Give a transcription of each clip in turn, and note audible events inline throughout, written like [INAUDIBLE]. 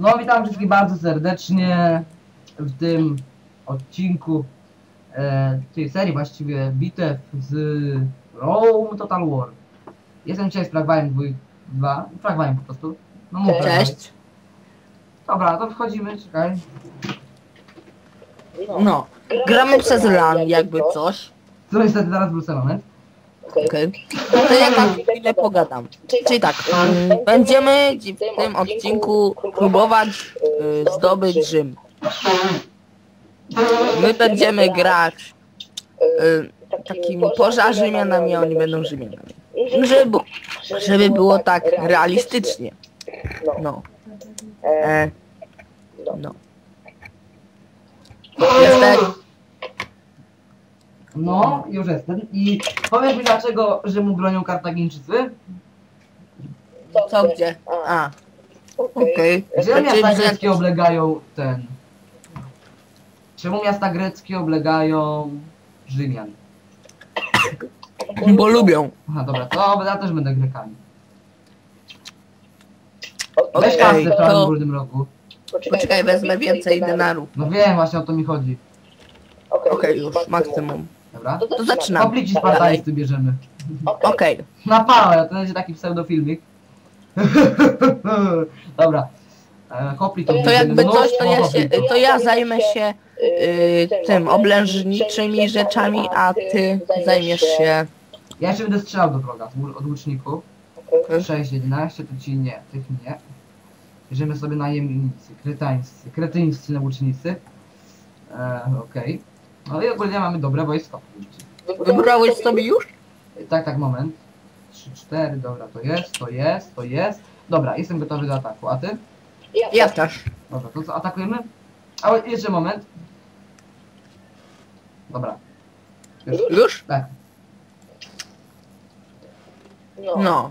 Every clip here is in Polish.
No, witam wszystkich bardzo serdecznie w tym odcinku e, tej serii właściwie bitew z Rome Total War. Jestem dzisiaj z Fragwine 2, Fragwine po prostu. No mów. Cześć. Dobra, to wchodzimy, czekaj. No. Gramy przez LAN jakby coś. To niestety zaraz wrócę moment. Okej. To ja tam chwilę pogadam. Czyli tak, mm, będziemy dzi- w tym odcinku próbować y, zdobyć Rzym. My będziemy grać y, takimi poza Rzymianami, a oni będą Rzymianami. Żeby, żeby było tak realistycznie. No. E, no. Jesteś? No, już jestem. I powiedz mi dlaczego Rzymu bronią Kartagińczycy? Co gdzie? A. Okej. Czemu Znaczy, miasta że- greckie oblegają ten... Czemu miasta greckie oblegają Rzymian? Bo lubią. Aha, dobra, to ja też będę Grekami. Weź Okej, kasę w to- górnym roku. Poczekaj, wezmę więcej denarów. No wiem, właśnie o to mi chodzi. Okej, już, maksimum. Dobra? To zaczynam. Komplici spartańscy bierzemy. Okej. Na pałę, to będzie taki pseudofilmik. [LAUGHS] Dobra. E, Kopli to, To jakby no, coś, to ja, się, to ja zajmę się y, tym oblężniczymi rzeczami, a ty zajmiesz się... Ja jeszcze będę strzelał do wroga od łuczników. 6, 11, to ci nie, tych nie. Bierzemy sobie najemnicy, kretańscy, kretyńscy naucznicy. E, Okej. No i ogólnie mamy dobre wojsko. Wybrałeś sobie już? Tak, tak, moment. 3, 4, dobra, to jest, to jest, to jest. Dobra, jestem gotowy do ataku, a ty? Ja też. Dobra, to co, atakujemy? A jeszcze moment. Dobra. Już, Już? tak. No.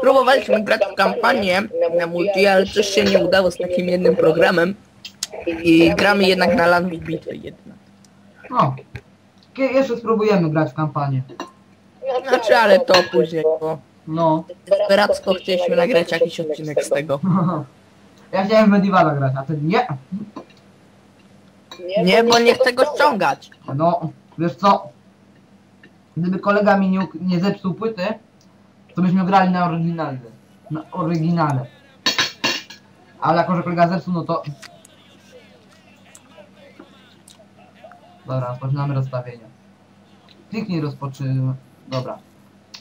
Próbowaliśmy grać w kampanię na multi, ale coś się nie udało z takim jednym programem. I gramy jednak na LAN bitwy jednak. No. Jeszcze spróbujemy grać w kampanię. Znaczy, ale to później, bo No. desperacko chcieliśmy nagrać jakiś odcinek z tego. [LAUGHS] Ja chciałem w Medievala grać, a ty nie. Nie, bo nie chcę go ściągać. No, wiesz co? Gdyby kolega mi nie, nie zepsuł płyty, to byśmy grali na oryginale. Na oryginale. Ale jako, że kolega zepsuł, no to... Dobra, rozpoczynamy rozstawienie. Kliknij rozpoczynamy. Dobra.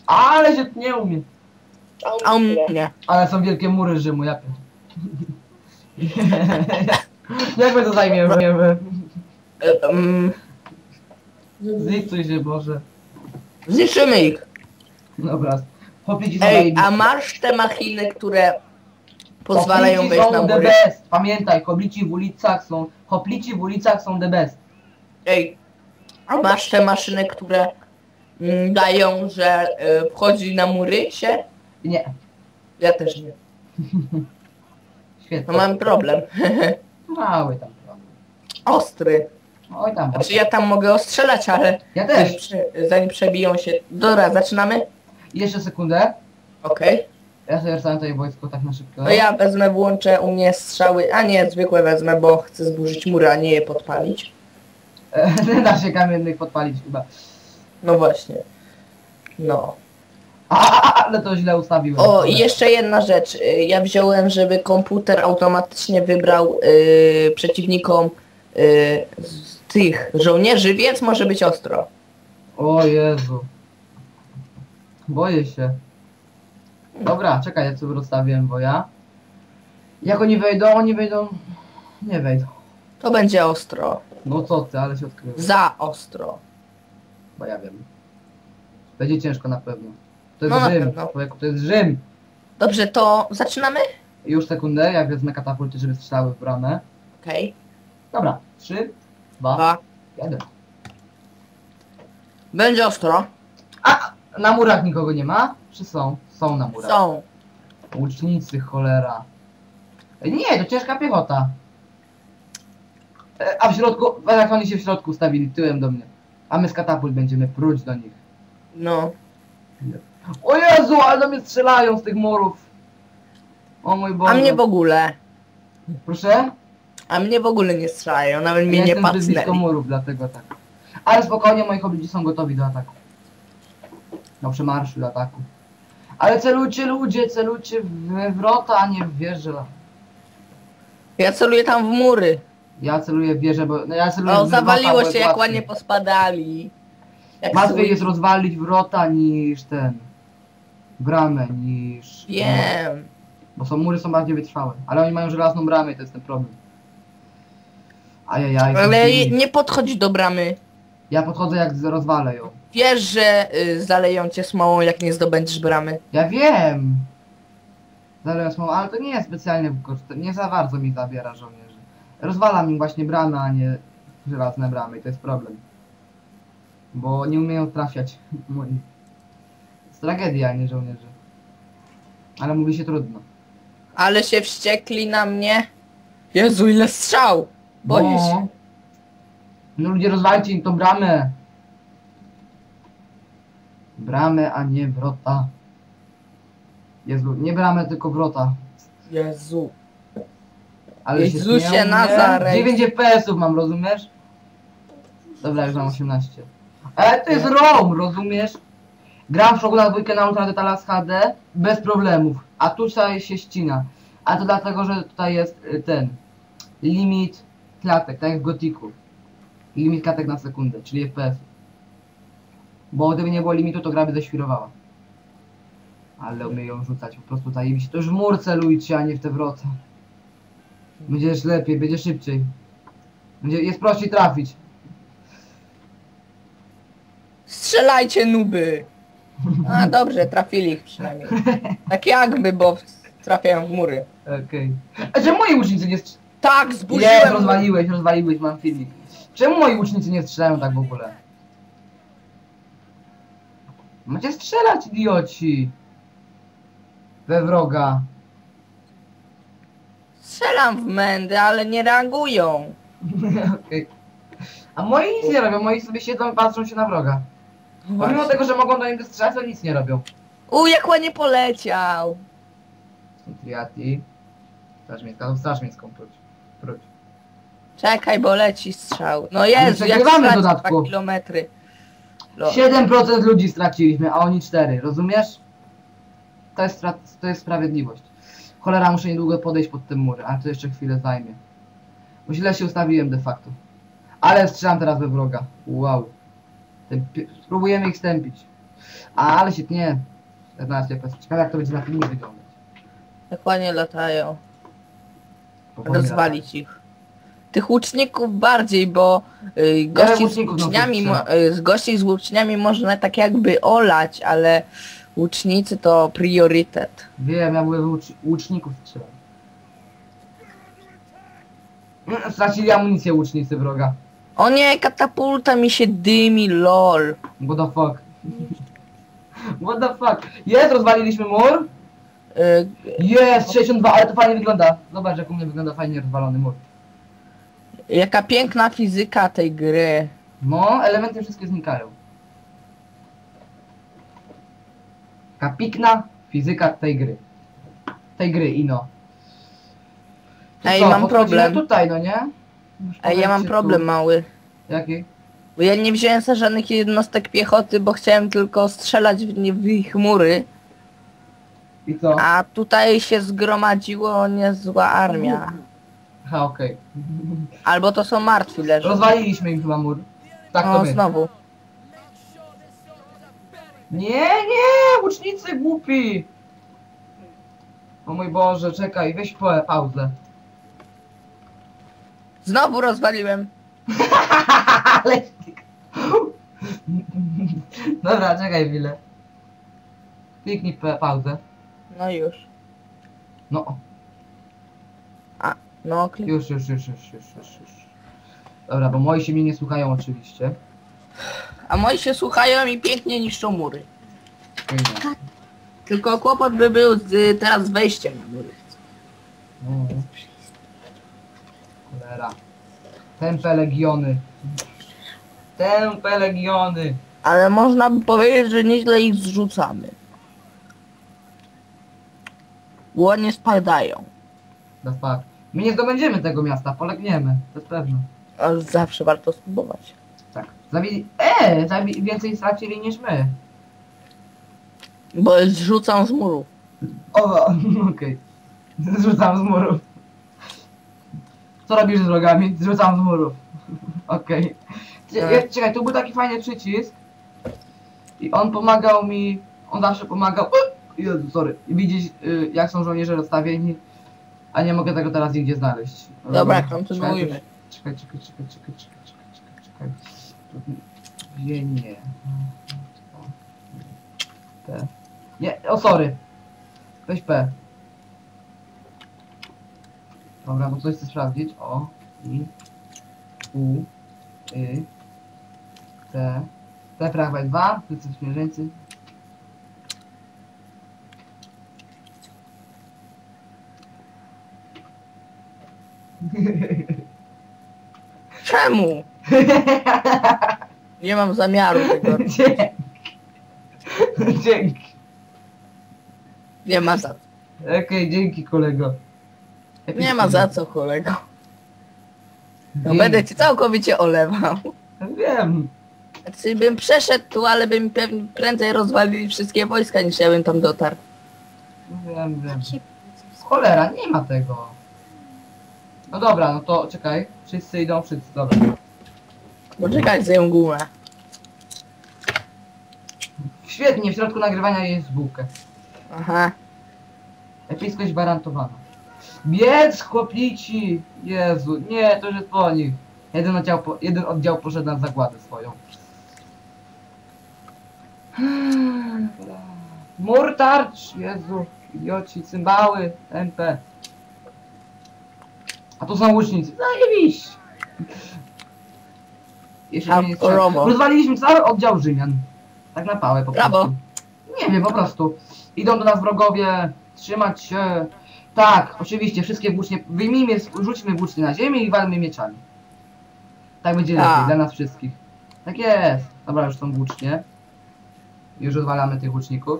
Ale się nie umie. A u mnie nie. Ale są wielkie mury Rzymu, ja pier- [LAUGHS] Jak my to zajmiemy? Zlikcuj się, Boże. Zniszczymy ich. Dobra. Chłopieci są Ej, a masz te machiny, które pozwalają Hoplici wejść na są the mury? best. Pamiętaj, hoplici w ulicach są... Hoplici w ulicach są the best. Ej, a masz te maszyny, które mm, dają, że y, wchodzi na mury się? Nie. Ja też nie. Świetnie. No mam problem. Mały tam problem. Ostry. Oj tam. Znaczy ja tam mogę ostrzelać, ale Ja zanim, też. prze, zanim przebiją się... Dobra, zaczynamy? Jeszcze sekundę. Okej. Ja sobie wstałem tutaj wojsko tak na szybko. To ja wezmę, włączę u mnie strzały, a nie, zwykłe wezmę, bo chcę zburzyć mury, a nie je podpalić. [LAUGHS] Nie da się kamiennych podpalić chyba. No właśnie. No. A, ale to źle ustawiłem. O, i jeszcze jedna rzecz. Y, Ja wziąłem, żeby komputer automatycznie wybrał y, przeciwnikom y, z tych żołnierzy, więc może być ostro. O Jezu. Boję się. Dobra, czekaj, ja sobie rozstawiłem woja. Jak oni wejdą, oni wejdą... Nie wejdą. To będzie ostro. No co ty, ale się odkryłem. Za ostro. Bo ja wiem. Będzie ciężko na pewno. To jest No na Rzym. pewno. Człowieku, to jest Rzym. Dobrze, to zaczynamy? Już sekundę, jak wezmę katapulty, żeby strzelały w bramę. Okej. Dobra, trzy, dwa, Dwa. jeden. Będzie ostro. A! Na murach nikogo nie ma? Czy są? Są na murach. Są. Łucznicy, cholera. Ej, Nie, to ciężka piechota. E, A w środku, jak oni się w środku stawili, tyłem do mnie. A my z katapult będziemy próć do nich. No. O Jezu, ale do mnie strzelają z tych murów. O mój Boże. A mnie w ogóle. Proszę? A mnie w ogóle nie strzelają, nawet mnie ja nie jestem zbyt blisko murów, dlatego tak. Ale spokojnie, moi hobici są gotowi do ataku. Do przemarszu, do ataku. Ale celujcie ludzie, celujcie w wrota, a nie w wieżę. Ja celuję tam w mury. Ja celuję w wieżę, bo... No ja celuję O, w wrota, zawaliło bo się jak ładnie pospadali. Jak Łatwiej jest rozwalić wrota niż ten... Bramę, niż... Wiem. Bo są mury są bardziej wytrwałe. Ale oni mają żelazną bramę i to jest ten problem. Ajajaj. Ale dziwni. nie podchodź do bramy. Ja podchodzę jak rozwalę ją. Wiesz, że y, zaleją cię smołą jak nie zdobędziesz bramy. Ja wiem! Zaraz mam, ale to nie jest specjalnie. Nie za bardzo mi zabiera żołnierzy. Rozwala mi właśnie bramy, a nie żelazne bramy i to jest problem. Bo nie umieją trafiać. [LAUGHS] Moi. To jest tragedia, nie żołnierzy. Ale mówi się trudno. Ale się wściekli na mnie. Jezu, ile strzał! Boję No. się. No ludzie, rozwalcie im tą bramę! Bramę, a nie wrota. Jezu, nie bramę, tylko wrota. Jezu. Ale Jezusie się? Nazaret. 9 FPS-ów mam, rozumiesz? Dobra, już mam 18. Ale to jest ROM, rozumiesz? Gram w szoku na dwójkę na Ultra Detalas HD bez problemów, a tutaj się ścina. A to dlatego, że tutaj jest y, ten limit klatek, tak jak w Gotiku. Limit klatek na sekundę, czyli FPS. Bo gdyby nie było limitu, to gra by ześwirowała. Ale umieją rzucać, po prostu zajebiście. To już w mur celujcie, a nie w te wrota. Będziesz lepiej, będzie szybciej. Będzie, jest prościej trafić. Strzelajcie nuby! A [LAUGHS] dobrze, trafili ich przynajmniej. Tak jakby, bo trafiają w mury. Okej. A czemu moi łucznicy nie strzelają? Tak, Nie, zburzyłem... rozwaliłeś, rozwaliłeś, mam filmik. Czemu moi łucznicy nie strzelają tak w ogóle? Macie strzelać, idioci! We wroga. Strzelam w mędy, ale nie reagują. Okej. A moi nic nie robią, moi sobie siedzą i patrzą się na wroga. Pomimo tego, że mogą do niego strzelać, to nic nie robią. U, jak ładnie poleciał. Triati. Straż miejska, no straż miejską próć. Próć. Czekaj, bo leci strzał. No Jezu, jak przegrywamy strać dodatku. 2 kilometry. Lol. 7% ludzi straciliśmy, a oni 4, rozumiesz? To jest, stra- to jest sprawiedliwość. Cholera, muszę niedługo podejść pod ten mur, ale to jeszcze chwilę zajmie. Bo źle się ustawiłem de facto. Ale strzelam teraz we wroga. Wow. Spróbujemy ich stępić. A, ale się tnie. 14 FPS. Ciekawe jak to będzie na filmie wyglądać. Jak ładnie latają. Rozwalić ich. Tych łuczników bardziej, bo y, gości z łuczniami, mo- y, z gości z łuczniami można tak jakby olać, ale łucznicy to priorytet. Wiem, ja byłem łucz łuczników strzelam. Mm, Stracili amunicję łucznicy wroga. O nie, katapulta mi się dymi, lol. What the fuck? What the fuck? Jest, rozwaliliśmy mur? Y, Jest, 62, ale to fajnie wygląda. Zobacz jak u mnie wygląda fajnie rozwalony mur. jaka piękna fizyka tej gry. No, elementy wszystkie znikają. Taka pikna fizyka tej gry. Tej gry, ino. To Ej, co, mam podchodzimy problem. tutaj, no nie? Ej, ja mam problem tu. mały. Jaki? Bo ja nie wziąłem sobie żadnych jednostek piechoty, bo chciałem tylko strzelać w, nie- w ich mury. I co? A tutaj się zgromadziło niezła armia. Aha, okej. [LAUGHS] Albo to są martwi leżą. Rozwaliliśmy im chyba mur. Tak to O, my. znowu. Nie, nie, łucznicy głupi! O mój Boże, czekaj, weź pa pauzę. Znowu rozwaliłem. [LAUGHS] Ale... Dobra, czekaj chwilę. Kliknij pa pauzę. No już. No, No, klik. już, już, już, już, już, już, już. Dobra, bo moi się mnie nie słuchają oczywiście. A moi się słuchają i pięknie niszczą mury. Tylko kłopot by był z teraz wejściem na mury. Mhm. Cholera. Tępe legiony. Tępe legiony. Ale można by powiedzieć, że nieźle ich zrzucamy. Ładnie spadają. The fuck. My nie zdobędziemy tego miasta, polegniemy. To jest pewne. Ale zawsze warto spróbować. Tak. Zabili... Eee! Zabi... Więcej stracili niż my. Bo zrzucam z muru. O, [LAUGHS] okej. Zrzucam z murów. Co robisz z wrogami? Zrzucam z murów. [LAUGHS] Okej. Cie- Tak. Czekaj, tu był taki fajny przycisk. I on pomagał mi... On zawsze pomagał... U! Jezu, sorry. Widzieć, y, jak są żołnierze rozstawieni. A nie mogę tego teraz nigdzie znaleźć. Dobra, kontynuujmy. Czekaj, czekaj, czekaj, czekaj, czekaj, czekaj, czekaj, czekaj. Gdzie nie? P. Nie, o sorry. Weź P. Dobra, bo coś chcę sprawdzić. O, I, U, Y, T. T prawa 2, Tycy śmierzeńcy. Czemu? [LAUGHS] Nie mam zamiaru tego. Dzięki. Dzięki. Nie ma za co. Okej, dzięki kolego. Nie ma za co, kolego. No Dzięki. będę cię całkowicie olewał. Wiem. Znaczy bym przeszedł tu, ale bym pewnie prędzej rozwalili wszystkie wojska niż ja bym tam dotarł. Wiem, wiem. Cholera, nie ma tego. No dobra, no to czekaj. Wszyscy idą, wszyscy, dobra. Poczekaj, zjem gumę. Świetnie, w środku nagrywania jest bułkę. Aha. Epickość gwarantowana. Biec, chłoplici! Jezu, nie, to już jest po nich. Jeden oddział, po, jeden oddział poszedł na zagładę swoją. Mur tarcz! Jezu, idioci, cymbały, MP. A tu są łucznicy. Zajebiście! Jeszcze mnie nie strzela. Rozwaliliśmy cały oddział Rzymian. Tak na pałę po Brawo. prostu. Nie wiem, po prostu. Idą do nas wrogowie, trzymać się. Tak, oczywiście, wszystkie włócznie, wyjmijmy, rzućmy włócznie na ziemię i walmy mieczami. Tak będzie Tak. lepiej, dla nas wszystkich. Tak jest. Dobra, już są włócznie. Już rozwalamy tych łuczników.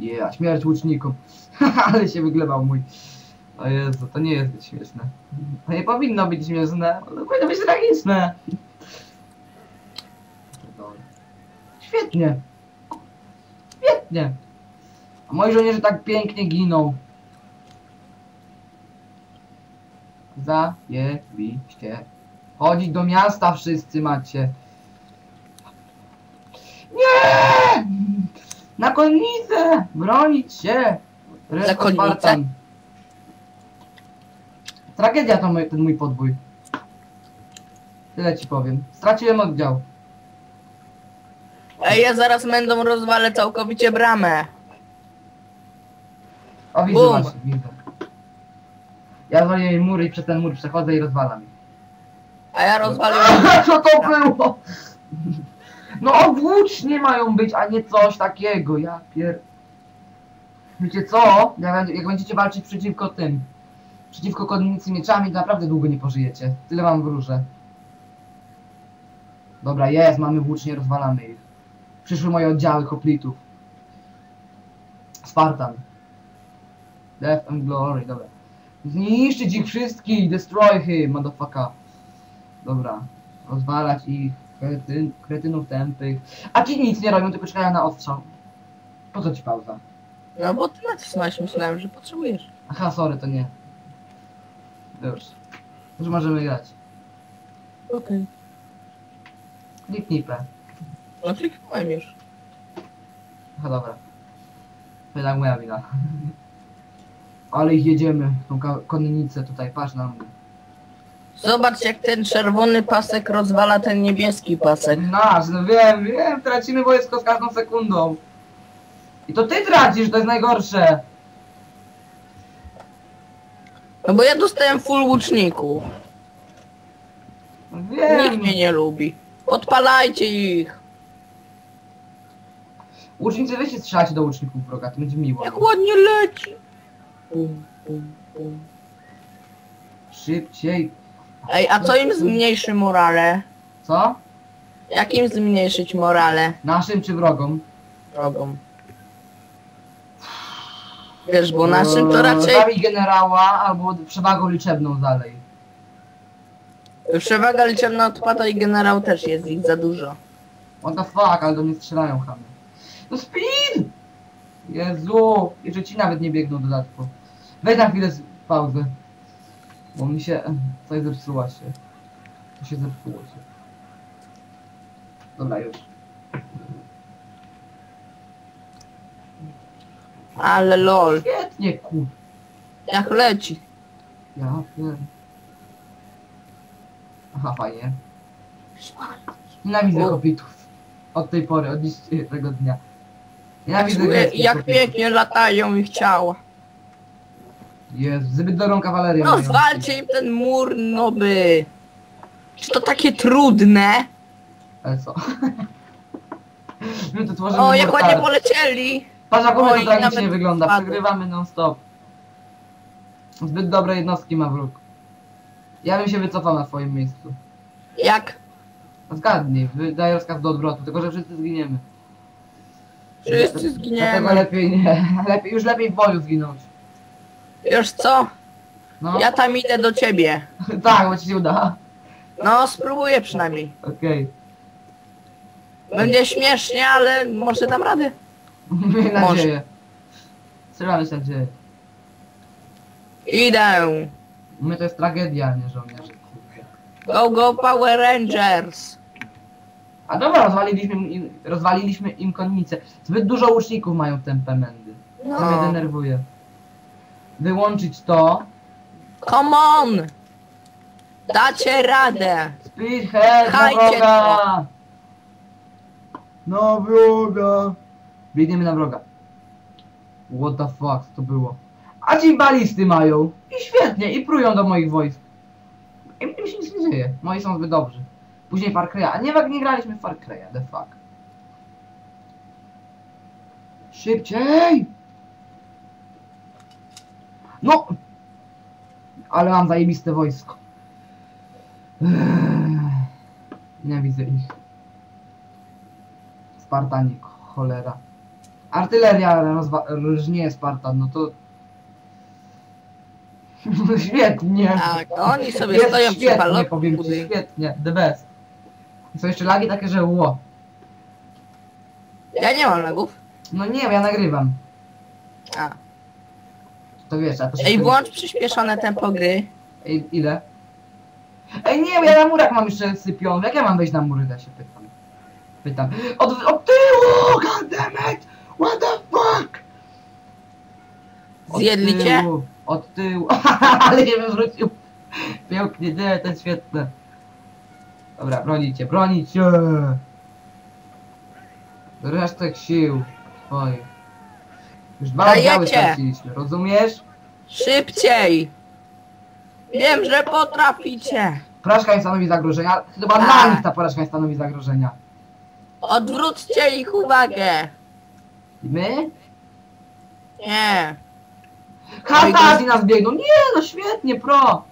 Yeah, śmierć łucznikom. [LAUGHS] Ale się wyglebał mój. O Jezu, to nie jest śmieszne. To nie powinno być śmieszne, to powinno być tragiczne. Świetnie. Świetnie. A moi żołnierze tak pięknie giną. Zajebiście. Chodzić do miasta wszyscy macie. Nie! Na konnicę! Bronić się! Na konnicę? Tragedia to mój, ten mój podbój. Tyle ci powiem. Straciłem oddział. Ej, ja zaraz będą rozwalę całkowicie bramę. O, widzę Bum. właśnie, widzę. Ja zwaliłem jej mury i przez ten mur przechodzę i rozwalam ich. A ja rozwaliłem... [LAUGHS] Co to było? No włócznie mają być, a nie coś takiego, ja pier... Wiecie co? Jak, jak będziecie walczyć przeciwko tym, przeciwko konnicy mieczami, to naprawdę długo nie pożyjecie. Tyle wam wróżę. Dobra, jest, mamy włócznie, rozwalamy ich. Przyszły moje oddziały hoplitów. Spartan. Death and Glory, dobra. Zniszczyć ich wszystkich, destroy him, motherfucker. Dobra, rozwalać ich, kretyn, kretynów tępych. A ci nic nie robią, tylko czekają na ostrzał. Po co ci pauza? No bo ty nacisnąłeś, myślałem, że potrzebujesz. Aha, sorry, to nie. Już. Już możemy grać. Okej. Kliknij P. No kliknąłem już. Aha, dobra. To jednak moja wina. [LAUGHS] Ale ich jedziemy, tą konnicę tutaj, patrz na mnie. Zobacz jak ten czerwony pasek rozwala ten niebieski pasek. Nasz, no wiem, wiem, tracimy wojsko z każdą sekundą. I to ty tracisz, to jest najgorsze. No bo ja dostałem full łuczników. No Nikt Wiem. mnie nie lubi. Odpalajcie ich. Łucznicy, weźcie strzelacie do łuczników wroga, to będzie miło. Jak ładnie leci. Szybciej. Ej, a co im zmniejszy morale? Co? Jak im zmniejszyć morale? Naszym czy wrogom? Drogą. Wiesz, bo naszym to Eee, raczej Zabij generała albo przewagą liczebną dalej. przewaga liczebna odpada i generał też jest ich za dużo. What the fuck, ale do mnie strzelają chamy. No speed! Jezu! Jeszcze ci nawet nie biegną dodatkowo. Weź na chwilę z- pauzę. Bo mi się... coś zepsuła się. To się zepsuło się. Dobra, już. Ale lol, Świetnie, kur... jak leci. Ja pier... Aha, fajnie. Nienawidzę O. kopitów. Od tej pory, od dzisiejszego dnia. Nienawidzę jak kopitów. pięknie latają ich ciała. Jezu, zbyt dobrą kawalerię No mają. zwalcie im ten mur, no by. Czy to takie trudne? Ale co? [LAUGHS] My tu tworzymy O, jak ładnie polecieli. Patrz jak u mnie Oj, to tragicznie nawet wygląda. spadł. Przegrywamy non stop. Zbyt dobre jednostki ma wróg. Ja bym się wycofał na twoim miejscu. Jak? Zgadnij, wydaję rozkaz do odwrotu, tylko że wszyscy zginiemy. Wszyscy Dlatego zginiemy. lepiej nie. [LAUGHS] Lepiej, już lepiej w boju zginąć. Wiesz co? No, Ja tam idę do ciebie. [LAUGHS] tak, bo ci się uda. No, spróbuję przynajmniej. Okej. Będzie śmiesznie, ale może dam radę. [LAUGHS] Miejmy Może. nadzieję. Trzymamy się nadzieję. Idę. U mnie to jest tragedia, nie żołnierze. kurde. Go, go, Power Rangers. A dobra, rozwaliliśmy im, rozwaliliśmy im konnicę. Zbyt dużo łuczników mają temperamenty. To mnie No. denerwuje. Wyłączyć to. Come on. Dacie radę. Speedhead na Hajcie wroga! Na wroga! Biegniemy na wroga. What the fuck, to było? A ci balisty mają! I świetnie, i prują do moich wojsk. Im, im się nic nie dzieje. Moi są zbyt dobrzy. Później Far Cry'a. A nie, nie graliśmy w Far Cry'a, the fuck. Szybciej! No! Ale mam zajebiste wojsko. Ech, Nienawidzę ich. Spartanik, cholera. Artyleria rozwa- różnie Spartan, no to... [LAUGHS] świetnie. Tak, oni sobie Jest stoją przy świetnie, palotku powiem ci, świetnie, the best. I Są jeszcze lagi takie, że ło. Ja nie mam lagów. No nie wiem, ja nagrywam. A. To wiesz, a to się... Ej, włącz przyspieszone tempo gry. Ej, ile? Ej, nie, ja na murach mam jeszcze sypią. Jak ja mam wejść na mury, ja się pytam. Pytam. Od, od tyłu! God damn it! What the fuck? Od Zjedli cię? Od tyłu. [LAUGHS] Ale nie wywrócił. Pięknie, nie, to jest świetne. Dobra, bronicie, bronicie! Resztek sił twoich. Już dwa Dajecie! oddziały straciliśmy, rozumiesz? Szybciej. Wiem, że potraficie. Porażka nie stanowi zagrożenia. Chyba dla nich ta porażka nie stanowi zagrożenia. Odwróćcie ich uwagę. I my? Nie. Hardasi nas biegną. Nie, no świetnie, pro.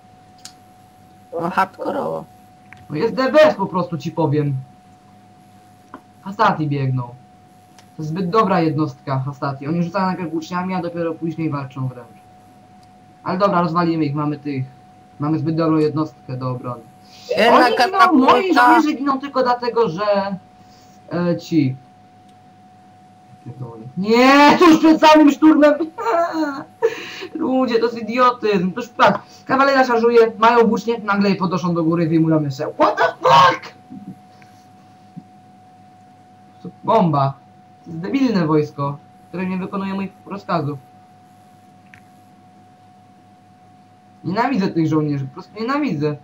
No hardkorowo. No jest DBS po prostu ci powiem. Hastati biegną. To jest zbyt dobra jednostka Hastati. Oni rzucają najpierw włóczniami, a dopiero później walczą wręcz. Ale dobra, rozwalimy ich, mamy tych. Mamy zbyt dobrą jednostkę do obrony. Jedna Oni giną, moi żołnierze giną tylko dlatego, że e, ci. Nie, tuż przed samym szturmem. [LAUGHS] Ludzie, to jest idiotyzm. Tuż tak, kawaleria szarżuje, mają włócznie, nagle je podnoszą do góry, wyjmują jeszcze. What the fuck? To bomba. Debilne wojsko, które nie wykonuje moich rozkazów. Nienawidzę tych żołnierzy, po prostu nienawidzę.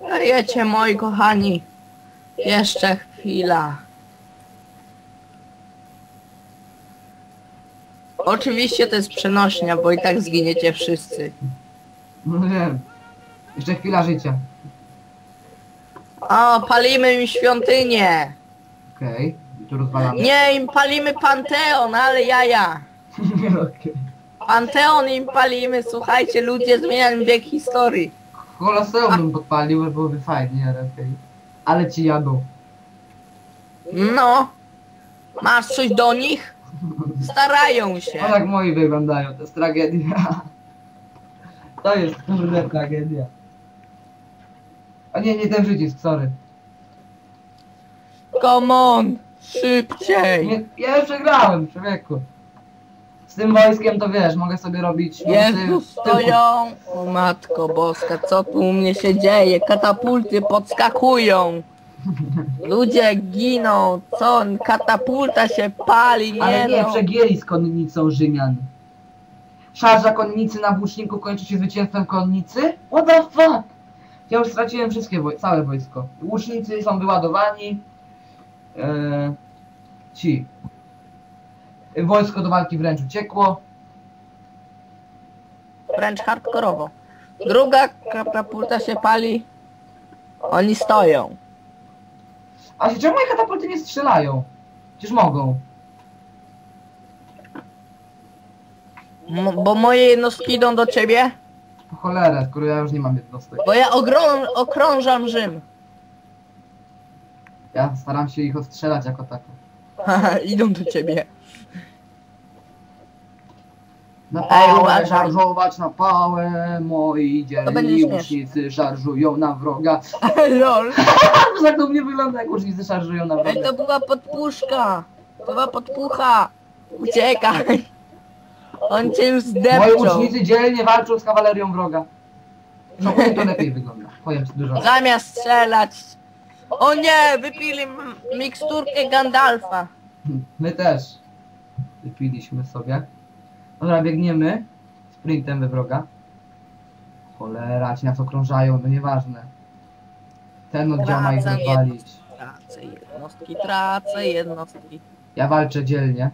Dajecie moi kochani. Jeszcze chwila. Oczywiście to jest przenośnia, bo i tak zginiecie wszyscy. No wiem. Jeszcze chwila życia. O, palimy im świątynię. Okej, i tu rozwalamy. Nie, im palimy Panteon, ale jaja. [LAUGHS] Okej. Panteon im palimy, słuchajcie, ludzie zmieniają bieg historii. Koloseum bym podpalił, byłoby fajnie, ale okej. Ale ci jadą. No, Masz coś do nich? Starają się. O jak moi wyglądają, to jest tragedia. [LAUGHS] To jest kurde tragedia. O nie, nie ten przycisk, sorry. Come on! Szybciej! Nie, ja już przegrałem, człowieku. Z tym wojskiem to wiesz, mogę sobie robić... Jezu, ty- stoją! O matko boska, co tu u mnie się dzieje? Katapulty podskakują! Ludzie giną, co? Katapulta się pali, Ale nie nie, no. przegięli z konnicą Rzymian. Szarża konnicy na włóczniku kończy się zwycięstwem konnicy? What the fuck? Ja już straciłem wszystkie, woj całe wojsko. Łucznicy są wyładowani. Eee, ci. Wojsko do walki wręcz uciekło. Wręcz hardkorowo. Druga katapulta się pali. Oni stoją. A się czemu moje katapulty nie strzelają? Przecież mogą. M bo moje jednostki idą do ciebie, Po cholerę, skoro ja już nie mam jednostek. bo ja ogrą- okrążam Rzym. Ja staram się ich odstrzelać jako tako. Haha, [LAUGHS] idą do ciebie. Na Ej, pałę, uważaj. szarżować na pałę, moi będzie dzielni śmieszne. łucznicy szarżują na wroga. [LAUGHS] Lol. Jak [LAUGHS] to mnie wygląda, jak łucznicy szarżują na Ej, wroga. to była podpuszka. To była podpucha. Uciekaj. On cię już Moi łucznicy dzielnie walczą z kawalerią wroga. Szokuję to lepiej wygląda. Powiem ci dużo. Zamiast strzelać. O nie, wypili m- miksturkę Gandalfa. My też. Wypiliśmy sobie. Dobra, biegniemy. Sprintem we wroga. Cholera, ci nas okrążają, to nieważne. Ten oddział ma ich Wracam rozwalić. Tracę jednostki, tracę jednostki. Ja walczę dzielnie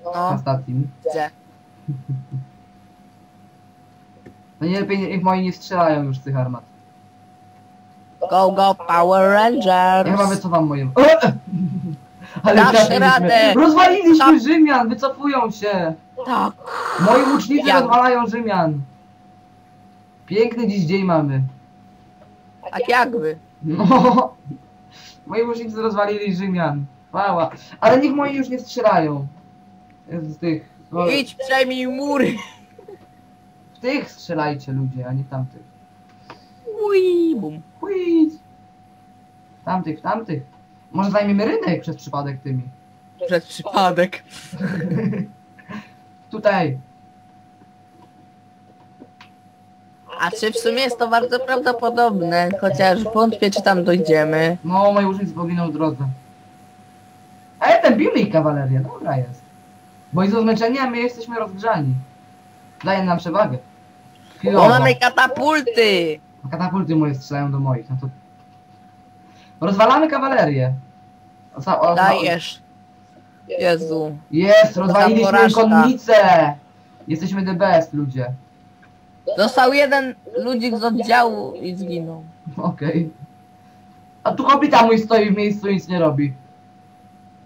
z No, ostatnim. widzę. [LAUGHS] No nie lepiej niech moi nie strzelają już z tych armat. Go, go, Power Ja chyba Rangers. wycofam moje. [LAUGHS] Ale Dasz trafiliśmy. radę. Rozwaliliśmy Tak. Rzymian, wycofują się. Tak. Moi łucznicy Jak? rozwalają Rzymian. Piękny dziś dzień mamy. Tak jakby. No. [LAUGHS] Moi łucznicy rozwalili Rzymian. Chwała. Ale niech moi już nie strzelają. Z tych. No, Idź, przejmij mury. W tych strzelajcie ludzie, a nie tamtych. Ui, bum. Hui. W Tamtych, w tamtych. Może zajmiemy rynek przez przypadek tymi. Przez przypadek. [LAUGHS] Tutaj. A czy w sumie jest to bardzo prawdopodobne, chociaż wątpię, czy tam dojdziemy. No, moi łucznicy poginą w drodze. Ale ten bili ich kawalerię, dobra jest. Bo i są zmęczeni, a my jesteśmy rozgrzani. Daje nam przewagę. Bo Chwilowo. mamy katapulty! Katapulty moje strzelają do moich, no to... Rozwalamy kawalerię. Osa, o, Dajesz. Jezu. Jest, rozwaliliśmy porażka. konnicę! Jesteśmy the best, ludzie. Został jeden ludzik z oddziału i zginął. Okej. A tu kobieta mój stoi w miejscu i nic nie robi.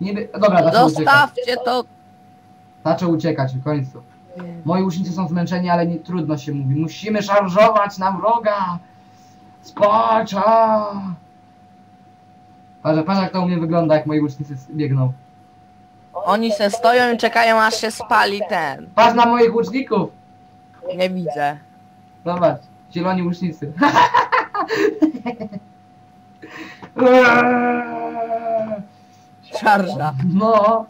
Nie, by- dobra, uciekać. Zostawcie to. Zaczął uciekać w końcu. Moi łucznicy są zmęczeni, ale nie trudno się mówi. Musimy szarżować na wroga! Spacza! Patrz, patrz jak to u mnie wygląda, jak moi łucznicy biegną. Oni se stoją i czekają aż się spali ten. Patrz na moich łuczników! Nie widzę. Zobacz, zieloni łucznicy. [LAUGHS] Szarża. No.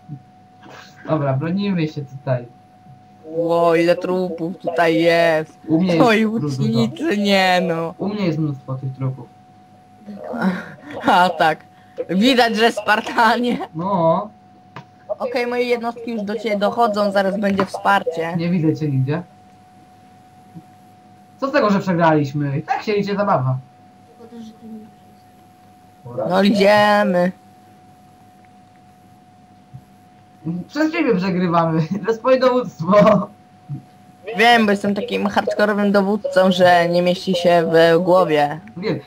Dobra, bronimy się tutaj. Ło, ile trupów tutaj jest. U mnie jest Oj, dużo. łucznicy, nie no. U mnie jest mnóstwo tych trupów. [LAUGHS] A tak. Widać, że Spartanie. No, Okej, moje jednostki już do ciebie dochodzą, zaraz będzie wsparcie. nie widzę cię nigdzie. Co z tego, że przegraliśmy? I tak się idzie zabawa. No idziemy. Przez ciebie przegrywamy. [LAUGHS] Przez twoje dowództwo. Wiem, bo jestem takim hardkorowym dowódcą, że nie mieści się w głowie. Wiem.